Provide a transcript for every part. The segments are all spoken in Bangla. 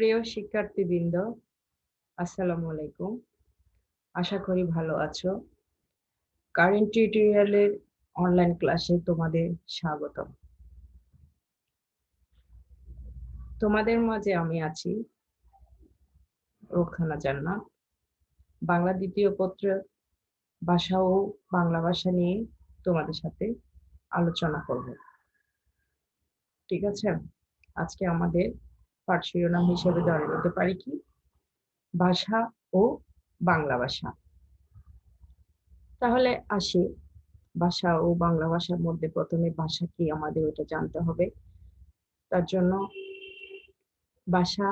প্রিয় শিক্ষার্থীবৃন্দ, আসসালামু আলাইকুম। আশা করি ভালো আছো। কারেন্ট টিউটোরিয়ালের অনলাইন ক্লাসে তোমাদের স্বাগত তোমাদের মাঝে আমি আছি রোখানা জান্নাত, বাংলা দ্বিতীয় পত্র, ভাষা ও বাংলা ভাষা নিয়ে তোমাদের সাথে আলোচনা করব। ঠিক আছে? আজকে আমাদের পাঠ শিরোনাম হিসেবে ধরে নিতে পারি কি? ভাষা ও বাংলা ভাষা। তাহলে আসি, ভাষা ও বাংলা ভাষার মধ্যে প্রথমে ভাষা কি আমাদের ওটা জানতে হবে। তার জন্য ভাষা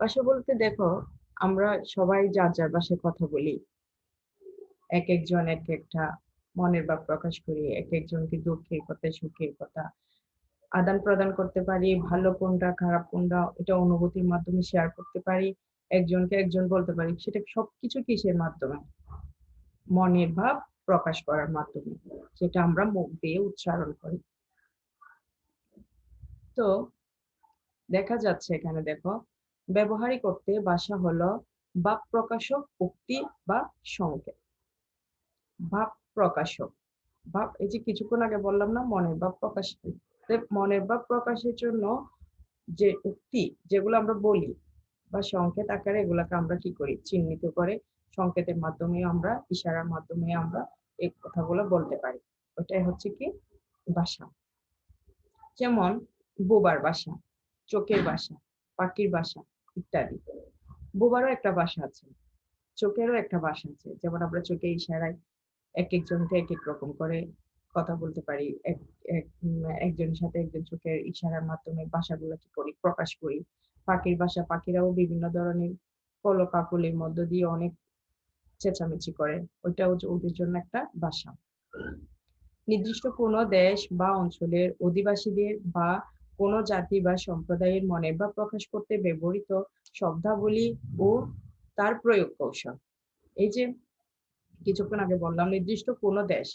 ভাষা বলতে দেখো, আমরা সবাই যার যার ভাষায় কথা বলি। এক একজন এক একটা মনের ভাব প্রকাশ করি, এক একজনকে দুঃখের কথা, সুখের কথা আদান প্রদান করতে পারি, ভালো কোনটা, খারাপ কোনটা, এটা অনুভূতির মাধ্যমে শেয়ার করতে পারি, একজনকে একজন বলতে পারি, সেটা সবকিছু কিসের মাধ্যমে? মনের ভাব প্রকাশ করার মাধ্যমে, যেটা আমরা মুখ দিয়ে উচ্চারণ করি। তো দেখা যাচ্ছে এখানে দেখো, ব্যবহারিক করতে ভাষা হলো ভাব প্রকাশক, উক্তি বা সংকেত। ভাব প্রকাশক, ভাব, এই যে কিছুক্ষণ আগে বললাম না, মনের ভাব প্রকাশ মনের ভাব প্রকাশের জন্য যে উক্তি যেগুলো আমরা বলি বা সংকেত আকারে এগুলাকে আমরা কি করি? চিহ্নিত করে সংকেতের মাধ্যমে আমরা, ইশারার মাধ্যমে আমরা এই কথাগুলো বলতে পারি। ওটাই হচ্ছে কি? ভাষা। যেমন বোবার বাসা চোখের বাসা পাখির বাসা ইত্যাদি। বোবারও একটা ভাষা আছে, চোখেরও একটা ভাষা আছে। যেমন আমরা চোখে ইশারায় এক একজনকে এক এক রকম করে কথা বলতে পারি, এক একজনের সাথে একজন চোখের ইশারার মাধ্যমে ভাষাগুলো কি করি প্রকাশ করি। পাখির ভাষা পাখিরাও বিভিন্ন ধরনের কলকাকুলির মধ্য দিয়ে অনেক চেঁচামেচি করে। ওইটা ওদের জন্য একটা ভাষা নির্দিষ্ট কোনো দেশ বা অঞ্চলের অধিবাসীদের বা কোন জাতি বা সম্প্রদায়ের মনে বা প্রকাশ করতে ব্যবহৃত শব্দাবলী ও তার প্রয়োগ কৌশল। এই যে কিছুক্ষণ আগে বললাম, নির্দিষ্ট কোনো দেশ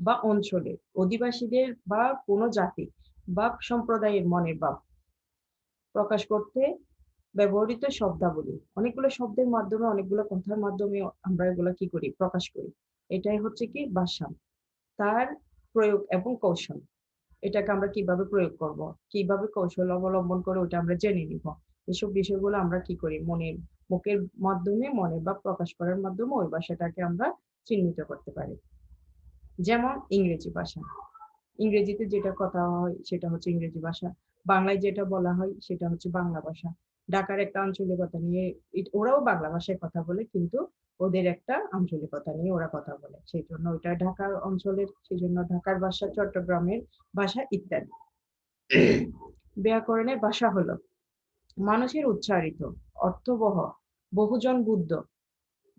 বা অঞ্চলের অধিবাসীদের বা কোনো জাতি বা সম্প্রদায়ের মনের ভাব প্রকাশ করতে ব্যবহৃত শব্দাবলী। অনেকগুলো শব্দের মাধ্যমে, অনেকগুলো কথার মাধ্যমে আমরা এগুলো কি করি? প্রকাশ করি। এটাই হচ্ছে কি? ভাষা। তার প্রয়োগ এবং কৌশল। এটাকে আমরা কীভাবে প্রয়োগ করব? কীভাবে কৌশল অবলম্বন করে ওটা আমরা জেনে নিব? এসব বিষয়গুলো আমরা কি করি? মনের, মুখের মাধ্যমে, মনের বা প্রকাশ করার মাধ্যমে ওই ভাষাটাকে আমরা চিহ্নিত করতে পারি। যেমন ইংরেজি ভাষা। ইংরেজিতে যেটা কথা হয় সেটা হচ্ছে ইংরেজি ভাষা। বাংলায় যেটা বলা হয় সেটা হচ্ছে বাংলা ভাষা। ঢাকার একটা আঞ্চলিকতা নিয়ে ওরাও বাংলা ভাষায় কথা বলে, কিন্তু ওদের একটা আঞ্চলিকতা নিয়ে ওরা কথা বলে। সেই জন্য ওইটা ঢাকার অঞ্চলের, সেই জন্য ঢাকার ভাষা, চট্টগ্রামের ভাষা ইত্যাদি। ব্যাকরণের ভাষা হলো মানুষের উচ্চারিত, অর্থবহ, বহুজন বুদ্ধ।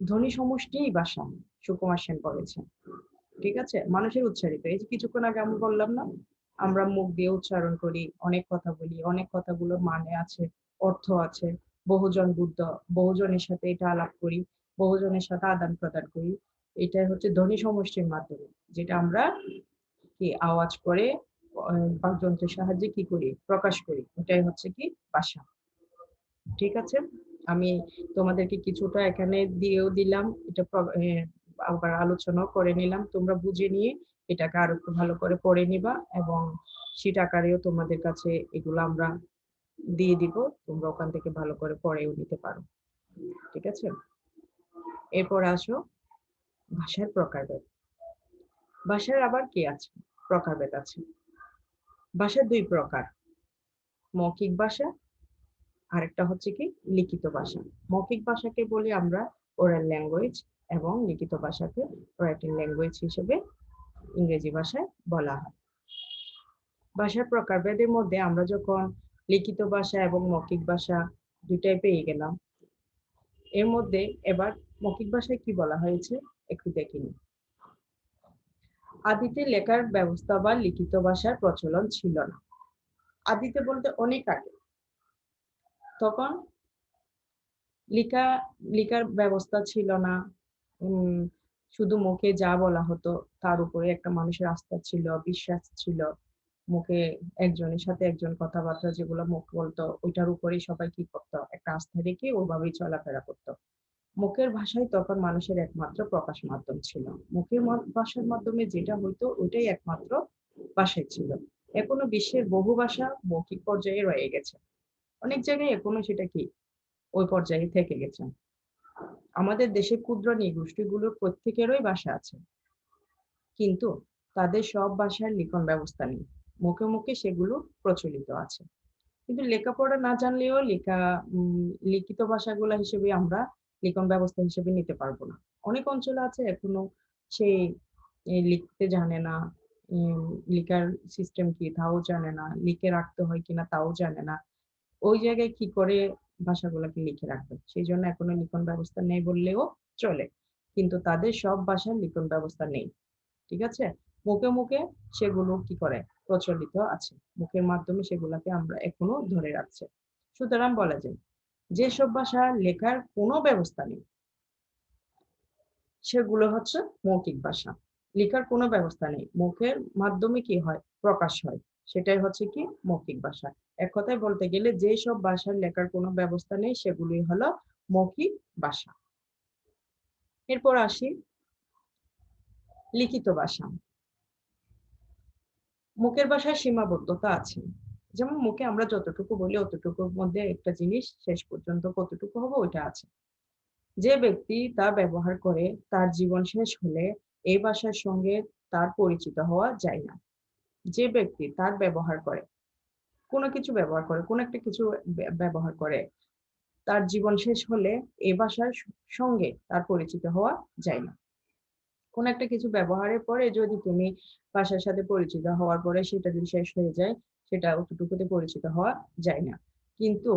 ধ্বনি সমষ্টিই ভাষা, সুকুমার সেন বলেছেন। ঠিক আছে? মানুষের উচ্চারিত। এই যে কিছুক্ষণ আগে আমি বললাম না, আমরা মুখ দিয়ে উচ্চারণ করি, অনেক কথা বলি, অনেক কথাগুলোর মানে আছে, অর্থ আছে। বহুজন বুদ্ধ, বহুজনের সাথে এটা আলাপ করি, বহুজনের সাথে আদান প্রদান করি। এটা হচ্ছে ধ্বনি সমষ্টির মাধ্যমে, যেটা আমরা কি আওয়াজ করে বাকযন্ত্রের সাহায্যে কি করি? প্রকাশ করি। এটাই হচ্ছে কি ভাষা। ঠিক আছে? আমি তোমাদেরকে কিছুটা এখানে দিয়েও দিলাম। এটা আবার আলোচনাও করে নিলাম। তোমরা বুঝে নিয়ে এটাকে আরও একটু ভালো করে পড়ে নিবা এবং সিট আকারেও তোমাদের কাছে এগুলো আমরা দিয়ে দিব। তোমরা ওখান থেকে ভালো করে পড়েও নিতে পারো। ঠিক আছে? এরপর আসো ভাষার প্রকারভেদ। ভাষার আবার কি আছে? প্রকারভেদ আছে। ভাষা দুই প্রকার, মৌখিক ভাষা আরেকটা হচ্ছে কি লিখিত ভাষা। মৌখিক ভাষাকে বলি আমরা ওরাল ল্যাঙ্গুয়েজ এবং লিখিত ভাষাকে রাইটিং ল্যাঙ্গুয়েজ হিসেবে ইংরেজি ভাষায় বলা হয়। ভাষার প্রকারভেদের মধ্যে আমরা যখন লিখিত ভাষা এবং মৌখিক ভাষা দুটাই পেয়ে গেলাম, এর মধ্যে এবার মৌখিক ভাষায় কি বলা হয়েছে একটু দেখিনি আদিতে লেখার ব্যবস্থা বা লিখিত ভাষার প্রচলন ছিল না। আদিতে বলতে অনেক আগে। তখন লিখা, লিখার ব্যবস্থা ছিল না শুধু মুখে যা বলা হতো, তার উপরে একটা মানুষের আস্থা ছিল, বিশ্বাস ছিল। মুখে একজনের সাথে একজন কথাবার্তা যেগুলো মুখ বলতো, ওইটার উপরেই সবাই কি করতো? একটা আস্থা রেখে ওইভাবেই চলাফেরা করতো। মুখের ভাষাই তখন মানুষের একমাত্র প্রকাশ মাধ্যম ছিল। মুখের ভাষার মাধ্যমে যেটা হইতো, ওইটাই একমাত্র ভাষায় ছিল। এখনও বিশ্বের বহু ভাষা মৌখিক পর্যায়ে রয়ে গেছে। অনেক জায়গায় এখনও সেটা কি? ওই পর্যায়ে থেকে গেছে। আমাদের দেশে ক্ষুদ্র নিগোষ্ঠীগুলোর প্রত্যেকেরই ভাষা আছে। কিন্তু তাদের সব ভাষার লিখন ব্যবস্থা নেই। মুখে মুখে সেগুলো প্রচলিত আছে। কিন্তু লেখাপড়া না জানলেও লেখা লিখিত ভাষাগুলো হিসেবে আমরা লিখন ব্যবস্থা হিসেবে নিতে পারব না। অনেক অঞ্চল আছে, এখনও সে লিখতে জানে না। লিখার সিস্টেম কি, তাও জানে না। লিখে রাখতে হয় কিনা, তাও জানে না। ওই জায়গায় কি করে ভাষাগুলোকে লিখে রাখবে। সেই জন্য এখনও লিখন ব্যবস্থা নেই বললেও চলে। কিন্তু তাদের সব ভাষার লিখন ব্যবস্থা নেই। ঠিক আছে? মুখে মুখে সেগুলো কি করে? প্রচলিত আছে। মুখের মাধ্যমে সেগুলোকে আমরা এখনও ধরে রাখছে। সুতরাং বলা যায়, যেসব ভাষা লেখার কোনো ব্যবস্থা নেই, সেগুলো হচ্ছে মৌখিক ভাষা। লেখার কোনো ব্যবস্থা নেই। মুখের মাধ্যমে কি হয়? প্রকাশ হয়। সেটাই হচ্ছে কি? মৌখিক ভাষা। এক কথায় বলতে গেলে যে সব ভাষার লেখার কোনো ব্যবস্থা নেই, সেগুলোই হলো মৌখিক ভাষা। এরপর আসি লিখিত ভাষা। মুখের ভাষায় সীমাবদ্ধতা আছে। যেমন মুখে আমরা যতটুকু বলি অতটুকুর মধ্যে একটা জিনিস শেষ পর্যন্ত কতটুকু হবে ওইটা আছে। যে ব্যক্তি তা ব্যবহার করে তার জীবন শেষ হলে এই ভাষার সঙ্গে তার পরিচিত হওয়া যায় না। যে ব্যক্তি তার ব্যবহার করে কোনো কিছু ব্যবহার করে, কোন একটা কিছু ব্যবহার করে, তার জীবন শেষ হলে এ ভাষার সঙ্গে তার পরিচিত হওয়া যায় না। কোন একটা কিছু ব্যবহারের পরে যদি তুমি ভাষার সাথে পরিচিত হওয়ার পরে সেটা যদি শেষ হয়ে যায়, সেটা অতটুকুতে পরিচিত হওয়া যায় না। কিন্তু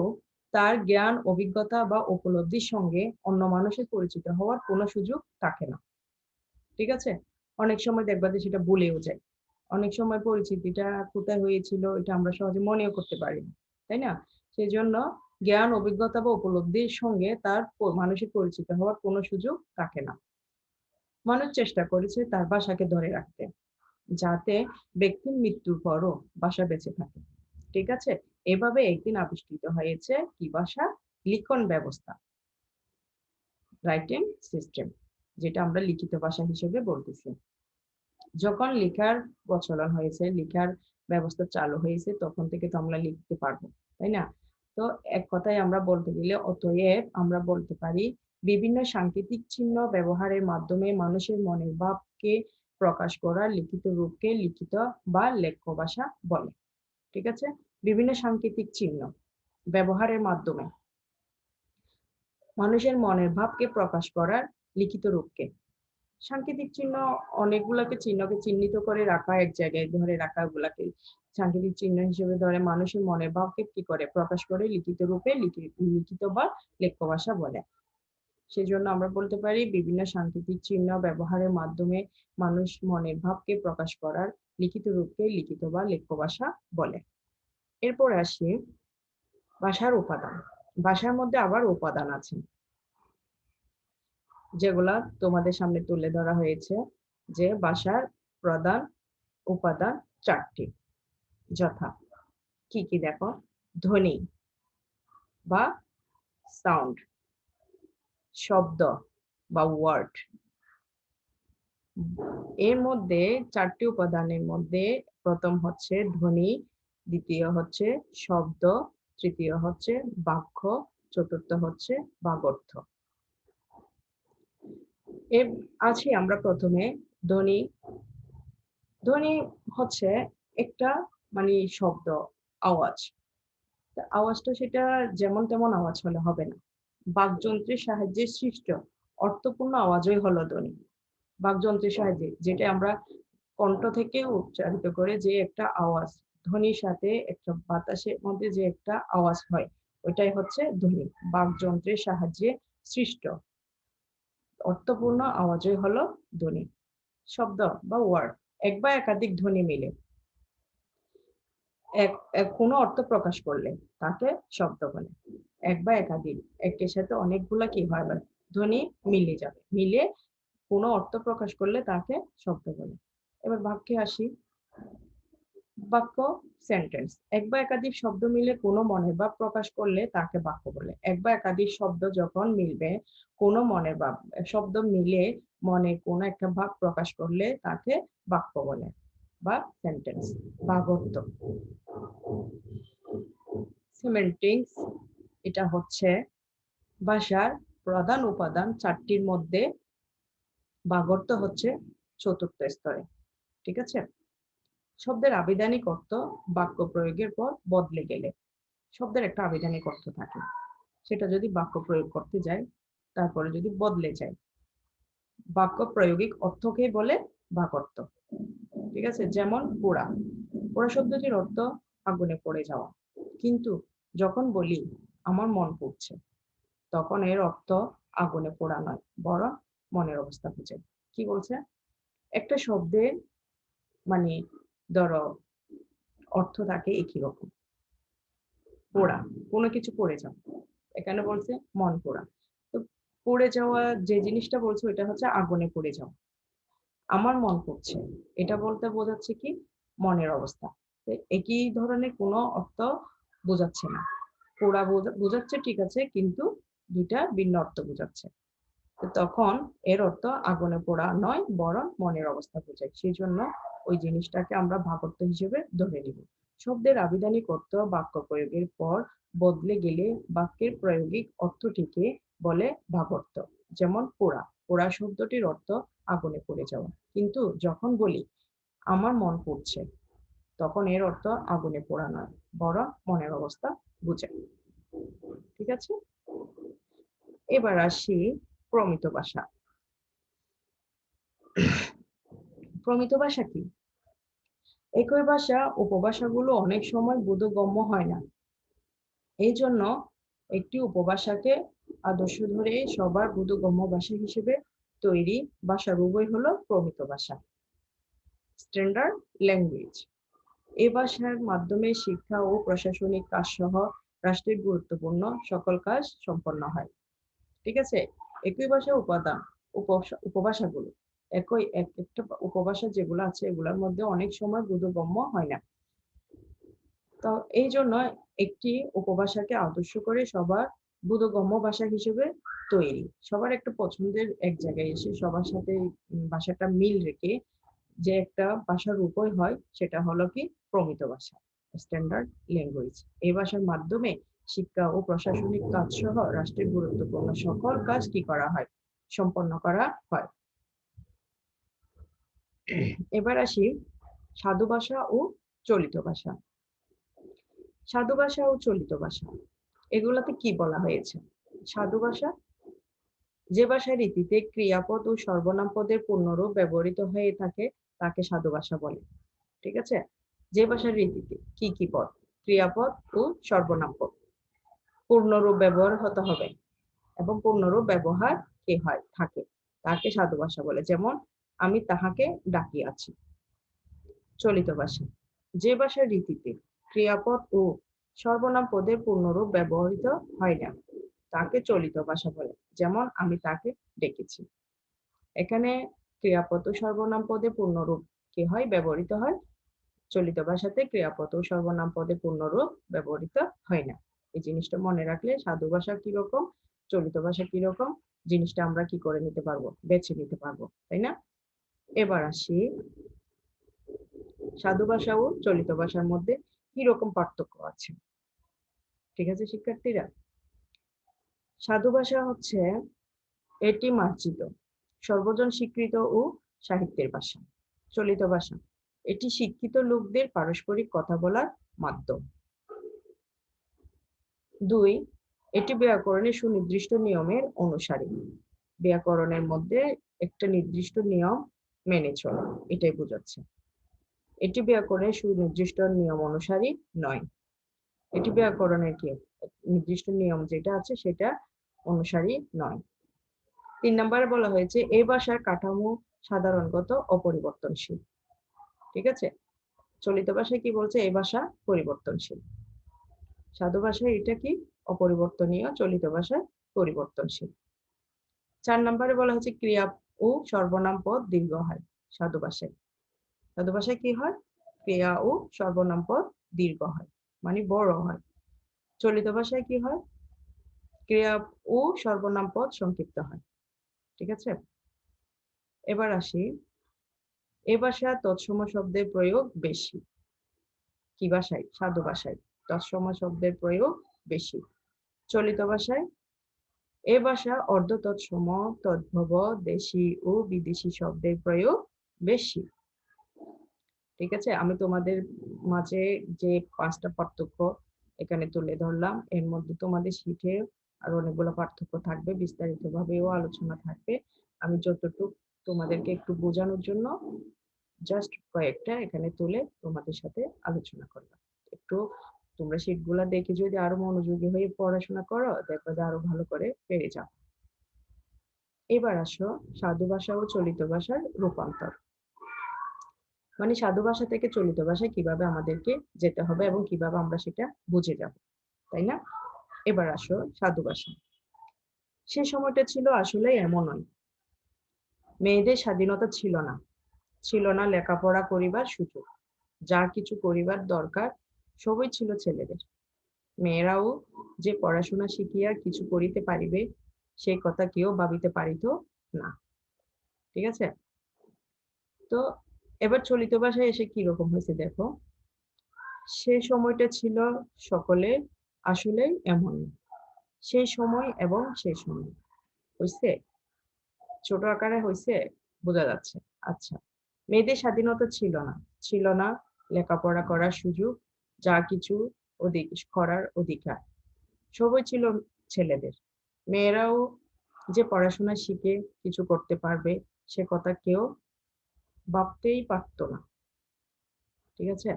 তার জ্ঞান, অভিজ্ঞতা বা উপলব্ধির সঙ্গে অন্য মানুষের পরিচিত হওয়ার কোনো সুযোগ থাকে না। ঠিক আছে? অনেক সময় দেখবা যে সেটা বলেও যায়। অনেক সময় পরিচিতিটা কোথায় হয়েছিল, এটা আমরা সহজে মনেও করতে পারি তাই না? সেই জন্য জ্ঞান, অভিজ্ঞতা বা উপলব্ধির সঙ্গে তার মানুষের পরিচিত হওয়ার কোনো সুযোগ থাকে না। মানুষ চেষ্টা করেছে তার বাসাকে ধরে রাখতে, যাতে ব্যক্তির মৃত্যুর পরও বাসা বেঁচে থাকে, ঠিক আছে? এভাবে একদিন আবিষ্কৃত হয়েছে কি ভাষা লিখন ব্যবস্থা। রাইটিং সিস্টেম যেটা আমরা লিখিত ভাষা হিসেবে বলতেছি। যখন লেখার প্রচলন হয়েছে, লেখার ব্যবস্থা চালু হয়েছে, তখন থেকে তো আমরা লিখতে পারব, তাই না? তো এক কথায় আমরা বলতে গেলে অতএব আমরা বলতে পারি, বিভিন্ন সাংকেতিক চিহ্ন ব্যবহারের মাধ্যমে মানুষের মনের ভাবকে প্রকাশ করা, লিখিত রূপকে লিখিত বা লেখ্য ভাষা বলে, ঠিক আছে? বিভিন্ন সাংকেতিক চিহ্ন ব্যবহারের মাধ্যমে মানুষের মনের ভাবকে প্রকাশ করার লিখিত রূপকে সাংকেতিক চিহ্ন অনেকগুলাকে চিহ্নকে চিহ্নিত করে রাখা এক জায়গায় ধরে রাখা গুলাকে সাংকেতিক চিহ্ন হিসেবে ধরে মানুষের মনের ভাবকে কি করে? প্রকাশ করে লিখিত রূপে লিখিত বা লেখ্য ভাষা বলে। সেজন্য আমরা বলতে পারি বিভিন্ন সাংকেতিক চিহ্ন ব্যবহারের মাধ্যমে মানুষ মনের ভাবকে প্রকাশ করার লিখিত রূপকে লিখিত বা লেখ্য ভাষা বলে। এরপর আসি ভাষার উপাদান। ভাষার মধ্যে আবার উপাদান আছে। যেগুলা তোমাদের সামনে তুলে ধরা হয়েছে যে ভাষার প্রধান উপাদান চারটি। যথা, কি কি দেখো? ধ্বনি বা সাউন্ড শব্দ বা ওয়ার্ড এর মধ্যে, চারটি উপাদানের মধ্যে প্রথম হচ্ছে ধ্বনি, দ্বিতীয় হচ্ছে শব্দ, তৃতীয় হচ্ছে বাক্য, চতুর্থ হচ্ছে বাগর্থ। আছি আমরা প্রথমে। ধ্বনি। ধ্বনি হচ্ছে একটা মানে শব্দ, আওয়াজ। আওয়াজটা সেটা যেমন তেমন আওয়াজ হলে হবে না। বাকযন্ত্রের সাহায্যে সৃষ্ট অর্থপূর্ণ আওয়াজই হলো ধ্বনি। বাকযন্ত্রের সাহায্যে, যেটা আমরা কণ্ঠ থেকে উচ্চারিত করে যে একটা আওয়াজ, ধ্বনির সাথে একটা বাতাসের মধ্যে যে একটা আওয়াজ হয়, ওইটাই হচ্ছে ধ্বনি। বাকযন্ত্রের সাহায্যে সৃষ্ট অর্থপূর্ণ আওয়াজই হলো ধ্বনি, শব্দ বা ওয়ার্ড এক বা একাধিক ধ্বনি মিলে। এক কোনো অর্থ প্রকাশ করলে তাকে শব্দ বলে। এক বা একাধিক, একের সাথে অনেকগুলা কি হয় ধ্বনি মিলে যাবে, মিলে কোনো অর্থ প্রকাশ করলে তাকে শব্দ বলে। এবার বাক্যে আসি। বাক্য সেন্টেন্স এক বা একাধিক শব্দ মিলে কোনো মনের ভাব প্রকাশ করলে তাকে বাক্য বলে। এক বা একাধিক শব্দ যখন মিলবে, কোনো মনের ভাব, শব্দ মিলে মনে কোনো একটা ভাব প্রকাশ করলে তাকে বাক্য বলে বা সেন্টেন্স বাগর্ত সিমেন্টিংস এটা হচ্ছে ভাষার প্রধান উপাদান চারটির মধ্যে বাগর্ত হচ্ছে চতুর্থ স্তরে, ঠিক আছে? শব্দের আবিধানিক অর্থ বাক্য প্রয়োগের পর বদলে গেলে। শব্দের একটা আবিধানিক অর্থ থাকে। সেটা যদি বাক্য প্রয়োগ করতে যায়, তারপরে যদি বদলে যায়। বাক্য প্রয়োগিক অর্থকে বলে বাকর্ত। ঠিক আছে? যেমন পোড়া। পোড়া শব্দটির অর্থ আগুনে পড়ে যাওয়া। কিন্তু যখন বলি, আমার মন পড়ছে, তখন এর অর্থ আগুনে পোড়া নয়, বরং মনের অবস্থা বুঝে। কি বলছে? একটা শব্দের মানে ধরো, অর্থ থাকে একই রকম। পোড়া, কোনো কিছু পড়ে যাও। এখানে বলছে মন পোড়া। তো পড়ে যাওয়া যে জিনিসটা বলছে, ওইটা হচ্ছে আগুনে পড়ে যাওয়া আমার মন পড়ছে। এটা বলতে বোঝাচ্ছে কি? মনের অবস্থা। একই ধরনের কোনো অর্থ বোঝাচ্ছে না। পোড়া বোঝাচ্ছে ঠিক আছে, কিন্তু দুইটা ভিন্ন অর্থ বোঝাচ্ছে। তখন এর অর্থ আগুনে পোড়া নয়, বরং মনের অবস্থা বোঝায়। সেই জন্য ওই জিনিসটাকে আমরা ভাগর্থ হিসেবে ধরে নিব। শব্দের আবিধানিক অর্থ বাক্য প্রয়োগের পর বদলে গেলে বাক্যের প্রয়োগিক অর্থটিকে বলে ভাগর্থ যেমন পোড়া। পোড়া শব্দটির অর্থ আগুনে পড়ে যাওয়া। কিন্তু যখন বলি, আমার মন পড়ছে, তখন এর অর্থ আগুনে পোড়া নয়, বরং মনের অবস্থা বুঝায়। ঠিক আছে? এবার আসি প্রমিত ভাষা। প্রমিত ভাষা কি? একই ভাষা, উপভাষাগুলো অনেক সময় বোধগম্য হয় না। এই জন্য একটি উপভাষাকে আদর্শ ধরে সবার বোধগম্য ভাষা হিসেবে তৈরি ভাষার উভয় হলো প্রমিত ভাষা। স্ট্যান্ডার্ড ল্যাঙ্গুয়েজ এ ভাষার মাধ্যমে শিক্ষা ও প্রশাসনিক কাজ সহ রাষ্ট্রের গুরুত্বপূর্ণ সকল কাজ সম্পন্ন হয়। ঠিক আছে? একই ভাষা উপাদান উপভাষা উপভাষাগুলো। একই এক, একটা উপভাষা যেগুলো আছে, এগুলোর মধ্যে অনেক সময় বোধগম্য হয় না। তো এই জন্য একটি উপভাষাকে আদর্শ করে সবার বোধগম্য ভাষা হিসেবে তৈরি। সবার একটা পছন্দের এক জায়গায় এসে সবার সাথে ভাষাটা মিল রেখে যে একটা ভাষার উপায় হয়, সেটা হলো কি প্রমিত ভাষা স্ট্যান্ডার্ড ল্যাঙ্গুয়েজ এই ভাষার মাধ্যমে শিক্ষা ও প্রশাসনিক কাজ সহ রাষ্ট্রের গুরুত্বপূর্ণ সকল কাজ কি করা হয়? সম্পন্ন করা হয়। এবার আসি সাধু ভাষা ও চলিত ভাষা। সাধু ভাষা ও চলিত ভাষা, এগুলাতে কি বলা হয়েছে? সাধু ভাষা, যে ভাষার রীতিতে ক্রিয়াপদ ও সর্বনাম পদের পূর্ণরূপ ব্যবহৃত হয়ে থাকে, তাকে সাধু ভাষা বলে। ঠিক আছে? যে ভাষার রীতিতে কি কি পদ? ক্রিয়াপদ ও সর্বনাম পদ। পূর্ণরূপ ব্যবহার হতে হবে এবং পূর্ণরূপ ব্যবহার কে হয়? থাকে। তাকে সাধু ভাষা বলে। যেমন, আমি তাহাকে ডাকিয়াছি। চলিত ভাষা। যে ভাষার রীতিতে ক্রিয়াপদ ও সর্বনাম পদের পূর্ণরূপ ব্যবহৃত হয় না, তাকে চলিত ভাষা বলে। যেমন, আমি তাকে ডেকেছি। এখানে ক্রিয়াপদ ও সর্বনাম পদে পূর্ণরূপ কি হয়? ব্যবহৃত হয়। চলিত ভাষাতে ক্রিয়াপদ ও সর্বনাম পদে পূর্ণরূপ ব্যবহৃত হয় না। এই জিনিসটা মনে রাখলে সাধু ভাষা কীরকম, চলিত ভাষা কীরকম, জিনিসটা আমরা কি করে নিতে পারব, বেছে নিতে পারব, তাই না? এবার আসি, সাধু ভাষা ও চলিত ভাষার মধ্যে কি রকম পার্থক্য আছে? ঠিক আছে, শিক্ষার্থীরা? সাধু ভাষা হচ্ছে এটি মার্জিত, সর্বজন স্বীকৃত ও সাহিত্যের ভাষা, চলিত ভাষা। এটি শিক্ষিত লোকদের পারস্পরিক কথা বলার মাধ্যম। দুই, এটি ব্যাকরণের সুনির্দিষ্ট নিয়মের অনুসারী। ব্যাকরণের মধ্যে একটা নির্দিষ্ট নিয়ম মেনে চলা, এটাই বোঝাচ্ছে। এটি ব্যাকরণের সুনির্দিষ্ট নিয়ম অনুসারী নয়। এটি ব্যাকরণের কি? নির্দিষ্ট নিয়ম যেটা আছে সেটা অনুসারী নয়। তিন নম্বরে বলা হয়েছে এই ভাষার কাঠামো সাধারণগত অপরিবর্তনশীল। ঠিক আছে? চলিত ভাষায় কি বলছে? এই ভাষা পরিবর্তনশীল। সাধু ভাষায় এটা কি? অপরিবর্তনীয়, চলিত ভাষায় পরিবর্তনশীল। চার নম্বরে বলা হয়েছে ক্রিয়া ও সর্বনাম পদ দীর্ঘ হয় সাধু ভাষায়। সাধু ভাষায় কি হয়? ক্রিয়া ও সর্বনাম পদ দীর্ঘ হয় মানে বড় হয়। চলিত ভাষায় কি হয়? ক্রিয়া ও সর্বনাম পদ সংক্ষিপ্ত হয়, ঠিক আছে? এবার আসি। এ ভাষা তৎসম শব্দের প্রয়োগ বেশি। কি ভাষায়? সাধু ভাষায়। তৎসম শব্দের প্রয়োগ বেশি। চলিত ভাষায়, এ ভাষা অর্ধ তৎসম তদ্ভব, দেশি ও বিদেশি শব্দের প্রয়োগ বেশি। ঠিক আছে? আমি তোমাদের মাঝে যে পাঁচটা পার্থক্য এখানে তুলে ধরলাম, এর মধ্যে তোমাদের শিখে আর অনেকগুলো পার্থক্য থাকবে বিস্তারিত ভাবেও আলোচনা থাকবে। আমি যতটুকু তোমাদেরকে একটু বোঝানোর জন্য জাস্ট কয়েকটা এখানে তুলে তোমাদের সাথে আলোচনা করলাম। একটু তোমরা গুলা দেখে যদি আরও মনোযোগী হয়ে পড়াশোনা করো, দেখবে যে আরও ভালো করে পেরে যাও। এবার আসো সাধু ভাষা ও চলিত ভাষার রূপান্তর। মানে সাধু ভাষা থেকে চলিত ভাষায় কীভাবে আমাদেরকে যেতে হবে এবং কীভাবে আমরা সেটা বুঝে যাব, তাই না? এবার আসো সাধু ভাষা। সে সময়টা ছিল আসলে এমনই। মেয়েদের স্বাধীনতা ছিল না। ছিল না লেখাপড়া করিবার সুযোগ। যা কিছু করিবার দরকার সবই ছিল ছেলেদের। মেয়েরাও যে পড়াশোনা শিখিয়া কিছু করিতে পারিবে, সেই কথা কেউ ভাবিতে পারিত না। ঠিক আছে? তো এবার চলিত ভাষায় এসে কি রকম হয়েছে দেখো? সে সময়টা ছিল সকলে আসলে এমন। সেই সময় এবং সেই সময়। হয়েছে ছোট আকারে হয়েছে বোঝা যাচ্ছে। আচ্ছা। মেয়েদের স্বাধীনতা ছিল না। ছিল না লেখাপড়া করার সুযোগ। যা কিছু অধিক করার অধিকার। সবই ছিল ছেলেদের। মেয়েরাও যে পড়াশোনা শিখে কিছু করতে পারবে, সে কথা কেউ ভাবতেই পারত না। ঠিক আছে?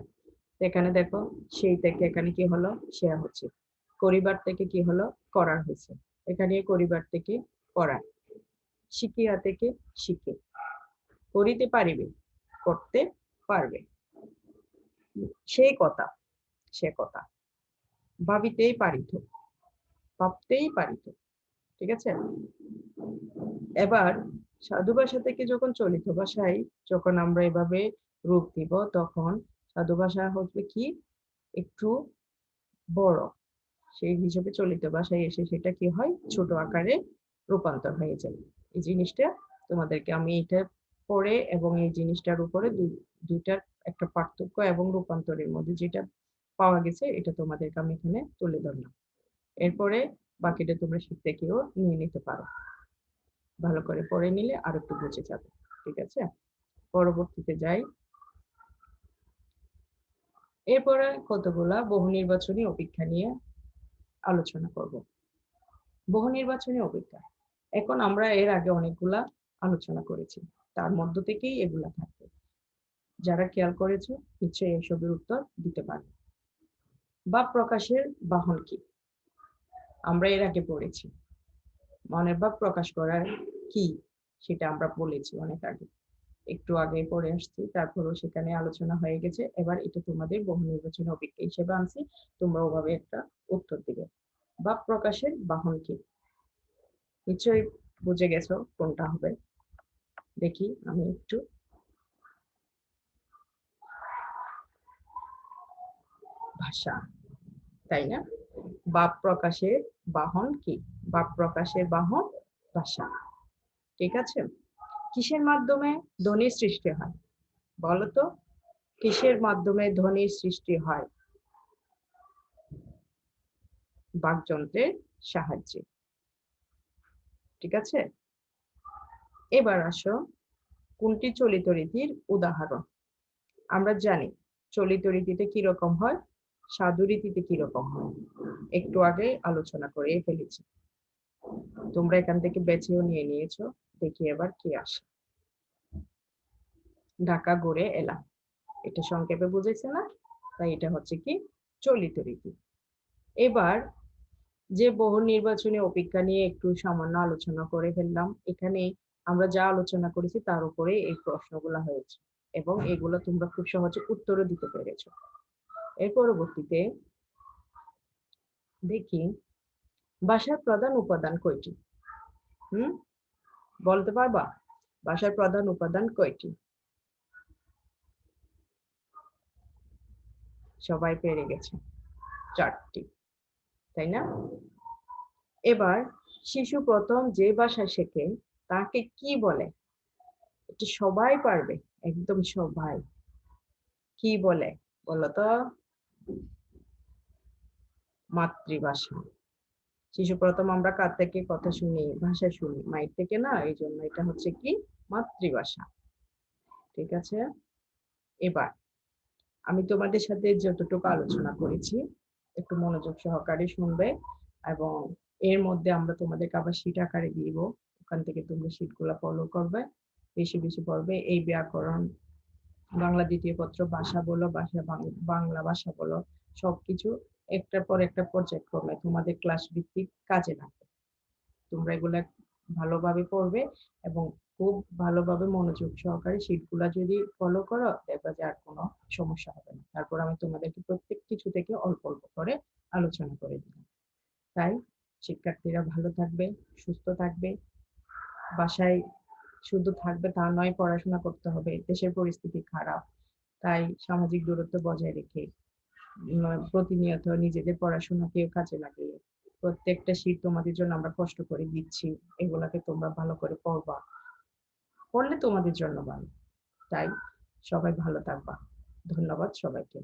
এখানে দেখো, সেই থেকে এখানে কি হলো? শেয়া হচ্ছে। পরিবার থেকে কি হলো? করার হয়েছে। এখানে পরিবার থেকে করার। শিখিয়া থেকে শিখে। করিতে পারিবে, করতে পারবে। সেই কথা। সে কথা। ভাবিতেই পারিত, ভাবতেই পারিত, ঠিক আছে? এবার সাধু ভাষা থেকে যখন চলিত ভাষায় যখন আমরা এভাবে রূপ দিব, তখন সাধু ভাষা হচ্ছে কি? একটু বড়। সেই হিসেবে চলিত ভাষায় এসে সেটা কি হয়? ছোট আকারে রূপান্তর হয়ে যায়। এই জিনিসটা তোমাদেরকে আমি এটা পড়ে এবং এই জিনিসটার উপরে দুইটার একটা পার্থক্য এবং রূপান্তরের মধ্যে যেটা পাওয়া গেছে, এটা তোমাদেরকে আমি এখানে তুলে ধরলাম। এরপরে বাকিটা তোমরা শিখতে কেউ নিয়ে নিতে পারো। ভালো করে পড়ে নিলে আর একটু বুঝে যাবে, ঠিক আছে? পরবর্তীতে যাই। এরপরে কতগুলা বহু নির্বাচনী অপেক্ষা নিয়ে আলোচনা করব। বহু নির্বাচনী অপেক্ষা। এখন আমরা এর আগে অনেকগুলা আলোচনা করেছি। তার মধ্য থেকেই এগুলা থাকবে। যারা খেয়াল করেছ, নিশ্চয়ই এসবের উত্তর দিতে পারবে। বা প্রকাশের বাহন কি? আমরা এর আগে পড়েছি। মনের ভাব প্রকাশ করার কি সেটা আমরা বলেছি অনেক আগে। একটু আগে পড়ে আসছি, তারপরও সেখানে আলোচনা হয়ে গেছে। এবার এটা তোমাদের বহু নির্বাচনী অভিজ্ঞ হিসেবে আনছি। তোমরা ওভাবে একটা উত্তর দিবে। বা প্রকাশের বাহন কি? নিশ্চয়ই বুঝে গেছো কোনটা হবে। দেখি, আমি একটু ভাষা, তাই না? বাপ প্রকাশের বাহন কি? বাপ প্রকাশের বাহন ভাষা। ঠিক আছে? কিসের মাধ্যমে ধ্বনির সৃষ্টি হয়? বলতো কিসের মাধ্যমে ধ্বনির সৃষ্টি হয়? বাকযন্ত্রের সাহায্যে। ঠিক আছে? এবার আসো কোনটি চলিত রীতির উদাহরণ? আমরা জানি চলিত রীতিতে কীরকম হয়? সাধু রীতিতে কীরকম হয়? একটু আগে আলোচনা করে ফেলেছি। তোমরা এখান থেকে বেছেও নিয়ে নিয়েছো, দেখি এবার কি আসে। ঢাকা গড়ে এলাম। এটা সংক্ষেপে বুঝেছে না? তাই এটা হচ্ছে কি? চলিত রীতি। এবার যে বহু নির্বাচনী অপেক্ষা নিয়ে একটু সামান্য আলোচনা করে ফেললাম। এখানে আমরা যা আলোচনা করেছি তার উপরে এই প্রশ্নগুলো হয়েছে এবং এগুলো তোমরা খুব সহজে উত্তরও দিতে পেরেছ। এর পরবর্তীতে দেখি ভাষার প্রধান উপাদান কয়টি? হুম? বলতে পারবা? ভাষার প্রধান উপাদান কয়টি? সবাই পেরে গেছে। চারটি, তাই না? এবার শিশু প্রথম যে ভাষা শেখে, তাকে কি বলে? সবাই পারবে, একদম সবাই। কি বলে? বলতো মাতৃভাষা। শিশু প্রথম আমরা কার থেকে কথা শুনি? ভাষা শুনি। মায়ের থেকে না? এই জন্য এটা হচ্ছে কি? মাতৃভাষা। ঠিক আছে? এবার আমি তোমাদের সাথে যতটুকু আলোচনা করেছি, একটু মনোযোগ সহকারে শুনবে এবং এর মধ্যে আমরা তোমাদেরকে আবার শীট আকারে দিব। ওখান থেকে তোমরা শীটগুলো ফলো করবে। বেশি বেশি পড়বে। এই ব্যাকরণ বাংলা দ্বিতীয় পত্র ভাষা বলো, ভাষা বাংলা ভাষা বলো, সবকিছু একটার পর একটা পর্যায়ক্রমে তোমাদের ক্লাস ভিত্তিক কাজে লাগবে। তোমরা এগুলা ভালোভাবে পড়বে এবং খুব ভালোভাবে মনোযোগ সহকারে শীটগুলা যদি ফলো করো, দেখবা যে আর কোনো সমস্যা হবে না। তারপর আমি তোমাদেরকে প্রত্যেক কিছু থেকে অল্প অল্প করে আলোচনা করে দিলাম। তাই শিক্ষার্থীরা ভালো থাকবে, সুস্থ থাকবে। বাসায় শুধু থাকবে তা নয়, পড়াশোনা করতে হবে। দেশের পরিস্থিতি খারাপ, তাই সামাজিক দূরত্ব বজায় রেখে প্রতিনিয়ত নিজেদের পড়াশোনাকে কাজে লাগিয়ে প্রত্যেকটা শীত তোমাদের জন্য আমরা কষ্ট করে দিচ্ছি। এগুলাকে তোমরা ভালো করে পড়বা। পড়লে তোমাদের জন্য ভালো। তাই সবাই ভালো থাকবা। ধন্যবাদ সবাইকে।